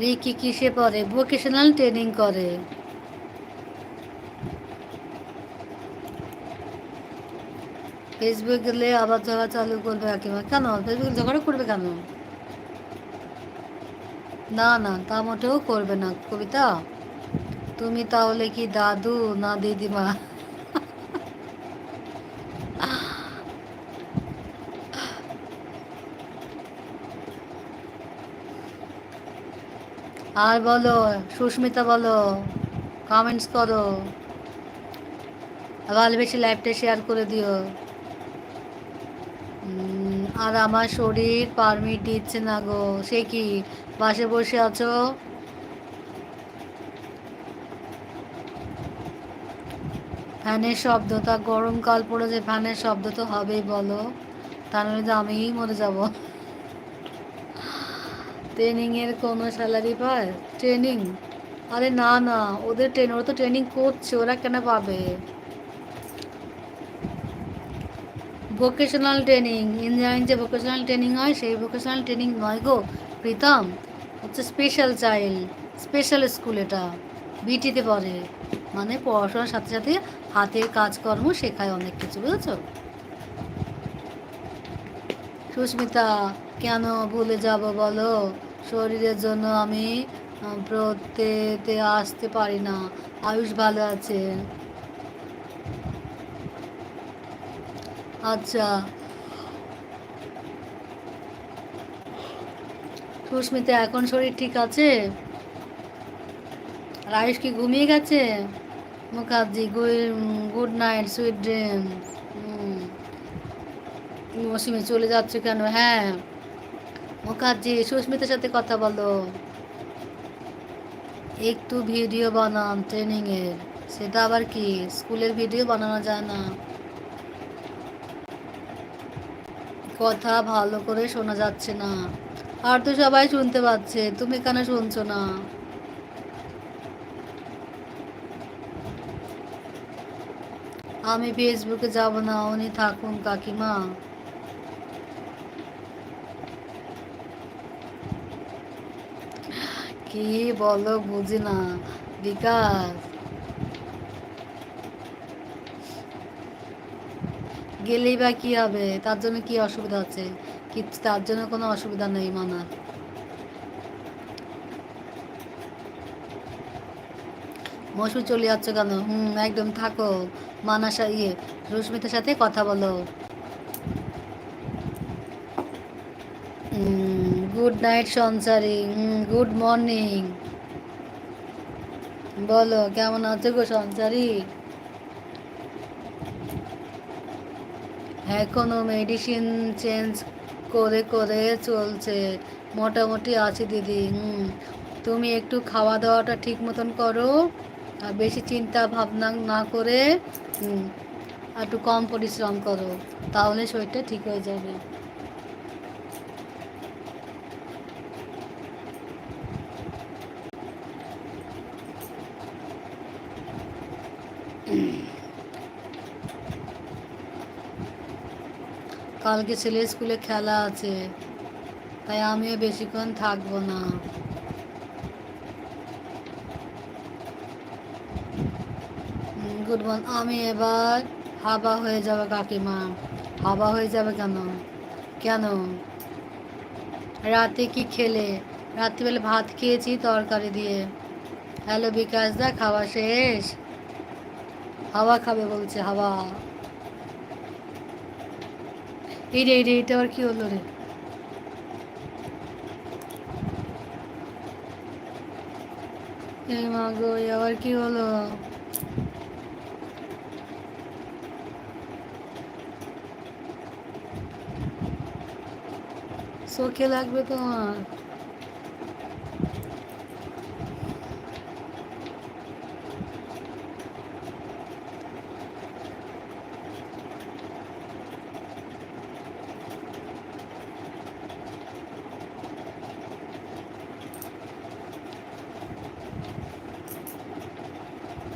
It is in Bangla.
রিকি কিসে পড়ে? ভোকেশনাল ট্রেনিং করে। ফেসবুক গেলে আবার ঝগড়া চালু করবে একেবারে। কেন? ফেসবুক ঝগড়া করবে কেন? না না, তা মোটেও করবে না। কবিতা, তুমি তাহলে কি দাদু না দিদিমা? আর বলো, সুস্মিতা বলো কমেন্টস করো। ভালো বেশি লাইভটা শেয়ার করে দিও। আর আমার শরীর পারমিট দিচ্ছে না গো। সে কি, বাসে বসে আছো? ফ্যানের শব্দ, তা গরমকাল পড়েছে ফ্যানের শব্দ তো হবেই বলো। তা নইলে তো আমিই মরে যাব। ট্রেনিং এর কোনো স্যালারি পায়? ট্রেনিং আরে না না, ওদের ট্রেন ওরা তো ট্রেনিং করছে, ওরা কেন পাবে? ভোকেশনাল ট্রেনিং ইঞ্জিনিয়ারিং যে ভোকেশনাল ট্রেনিং হয়, সেই ভোকেশনাল ট্রেনিং নয় গো, প্রীতম। হচ্ছে স্পেশাল চাইল্ড স্পেশাল স্কুল এটা বিটিতে পড়ে। মানে পড়াশোনার সাথে সাথে হাতের কাজকর্ম শেখায় অনেক কিছু, বুঝেছ? সুস্মিতা, কেন ভুলে যাব বলো? শরীরের জন্য আমি প্রত্যেতে আসতে পারি না। আয়ুষ ভালো আছে। আচ্ছা। সুস্মিতা, এখন শরীর ঠিক আছে? আয়ুষ কি ঘুমিয়ে গেছে? Mukherjee good night, sweet dream Mousumi চলে যাচ্ছে কেন? হ্যাঁ। মুখার্জি, সুস্মিতার সাথে কথা বলো। একটু ভিডিও বানান ট্রেনিং এর। সেটা আবার কি? স্কুলের ভিডিও বানানো যায় না। কথা ভালো করে শোনা যাচ্ছে না। আর তো সবাই শুনতে পাচ্ছে, তুমি কেন শুনছো না? আমি ফেসবুকে যাব না, উনি থাকুন কাকিমা। কি বলো বুঝি না, বিকাশ। গেলেই বা কি হবে? তার জন্য কি অসুবিধা আছে? কিচ্ছু তার জন্য কোনো অসুবিধা নেই মানার মসু চলে যাচ্ছে কেন? হুম, একদম থাকো। মানাসা ইয়ে রশ্মিতার সাথে কথা বলো। গুড নাইট সংসারি গুড মর্নিং বলো, কেমন আছো গো সংসারী এখনও মেডিসিন চেঞ্জ করে করে চলছে। মোটামুটি আছি দিদি, হুম। তুমি একটু খাওয়া দাওয়াটা ঠিক মতন করো, আর বেশি চিন্তা ভাবনা না করে একটু কম পরিশ্রম করো, তাহলে শরীরটা ঠিক হয়ে যাবে। কালকে ছেলে স্কুলে খেলা আছে, তাই আমিও বেশিক্ষণ থাকব না। গুড মর্নিং আমি এবার হাবা হয়ে যাবে কাকিমা। হাবা হয়ে যাবে কেন? কেন? রাতে কি খেলে? রাত্রিবেলা ভাত খেয়েছি তরকারি দিয়ে। হ্যালো বিকাশ দা, খাওয়া শেষ? হাওয়া খাবে বলছে, হাওয়া। এই রে এই রে, এটা আবার কি হলো রে? এই মা গো আবার কি হলো? চোখে লাগবে তোমার।